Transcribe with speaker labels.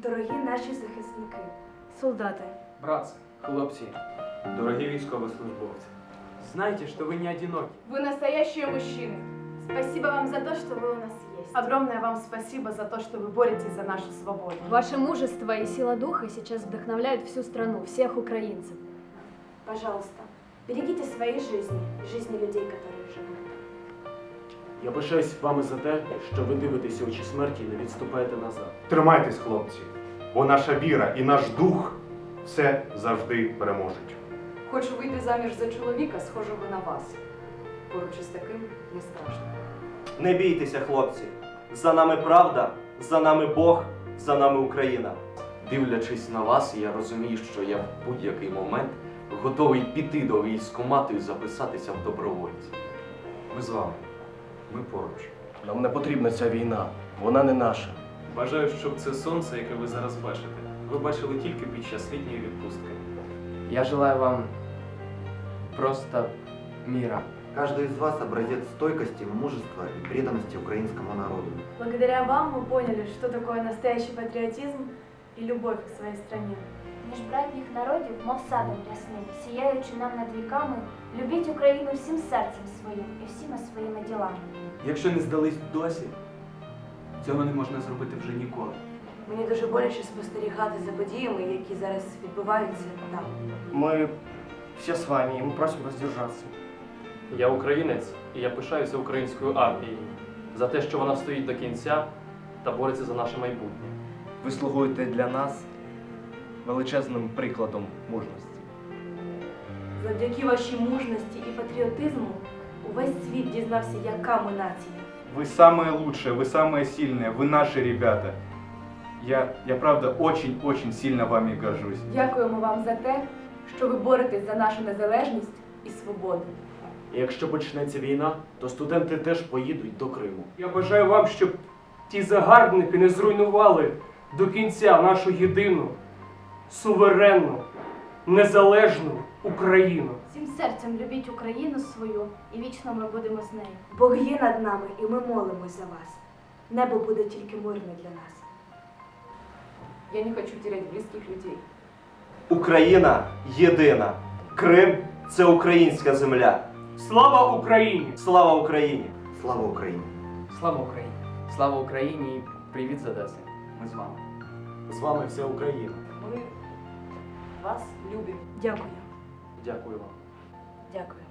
Speaker 1: Дорогі наші захисники,
Speaker 2: Солдаты,
Speaker 3: Братцы,
Speaker 4: Хлопці,
Speaker 5: Дорогі військовослужбовці,
Speaker 4: знайте, что вы не одиноки.
Speaker 6: Вы настоящие мужчины. Спасибо вам за то, что вы у нас есть. Огромное вам спасибо за то, что вы боретесь за нашу свободу.
Speaker 2: ваше мужество и сила духа сейчас вдохновляют всю страну, всех украинцев.
Speaker 1: пожалуйста, берегите свои жизни и жизни людей, которые живут.
Speaker 7: Я пишаюсь вами за те, що ви дивитеся очі смерті і не відступаєте назад.
Speaker 8: Тримайтесь, хлопці, бо наша віра і наш дух все завжди переможуть.
Speaker 6: Хочу вийти заміж за чоловіка, схожого на вас. Поруч із таким не страшно.
Speaker 9: Не бійтеся, хлопці. За нами правда, за нами Бог, за нами Україна.
Speaker 4: Дивлячись на вас, я розумію, що я в будь-який момент готовий піти до військкомату і записатися в добровольці. Ми з вами. Ми поруч.
Speaker 7: Нам не потрібна ця війна, вона не наша.
Speaker 5: бажаю, щоб це сонце, яке ви зараз бачите, ви бачили тільки під час літньої відпустки.
Speaker 3: Я желаю вам просто мира.
Speaker 10: Каждый из вас образец стойкости, мужества и преданности украинскому народу.
Speaker 2: Благодаря вам мы поняли, что такое настоящий патриотизм и любовь к своей стране.
Speaker 11: Між братніх народів, мов садом рясним, сіяючи нам над віками, любіть Україну всім серцем своїм і всіма своїми ділами.
Speaker 4: Якщо не здались досі, цього не можна зробити вже ніколи.
Speaker 1: Мені дуже боляче спостерігати за подіями, які зараз відбуваються там.
Speaker 7: Мы все с вами, и мы просим воздержаться.
Speaker 12: Я українець, і я пишаюся українською армією за те, що вона стоїть до кінця та бореться за наше майбутнє.
Speaker 7: Ви слугуєте для нас величезним прикладом мужності.
Speaker 1: Завдяки вашій мужності і патріотизму увесь світ дізнався, яка ми нація.
Speaker 8: Вы самые лучшие, вы самые сильные, вы наши ребята. Я, я правда очень-очень сильно вами горжусь.
Speaker 6: Дякуємо вам за те, що ви боретесь за нашу незалежність і свободу.
Speaker 7: І якщо почнеться війна, то студенти теж поїдуть до Криму.
Speaker 3: Я бажаю вам, щоб ті загарбники не зруйнували до кінця нашу єдину, суверенну, незалежну Україну.
Speaker 11: Всім серцем любіть Україну свою, і вічно ми будемо з нею.
Speaker 1: Бог є над нами, і ми молимось за вас. Небо буде тільки мирне для нас.
Speaker 6: Я не хочу терять близьких людей.
Speaker 9: Україна єдина. Крим це українська земля.
Speaker 3: Слава Україні!
Speaker 9: Слава Україні!
Speaker 10: Слава Украине!
Speaker 4: Слава Україні!
Speaker 3: Слава Україні і привіт з Одеси.
Speaker 4: Ми з вами.
Speaker 7: З вами вся Україна.
Speaker 6: Ми вас любимо.
Speaker 2: Дякую.
Speaker 7: Дякую вам.
Speaker 1: Дякую.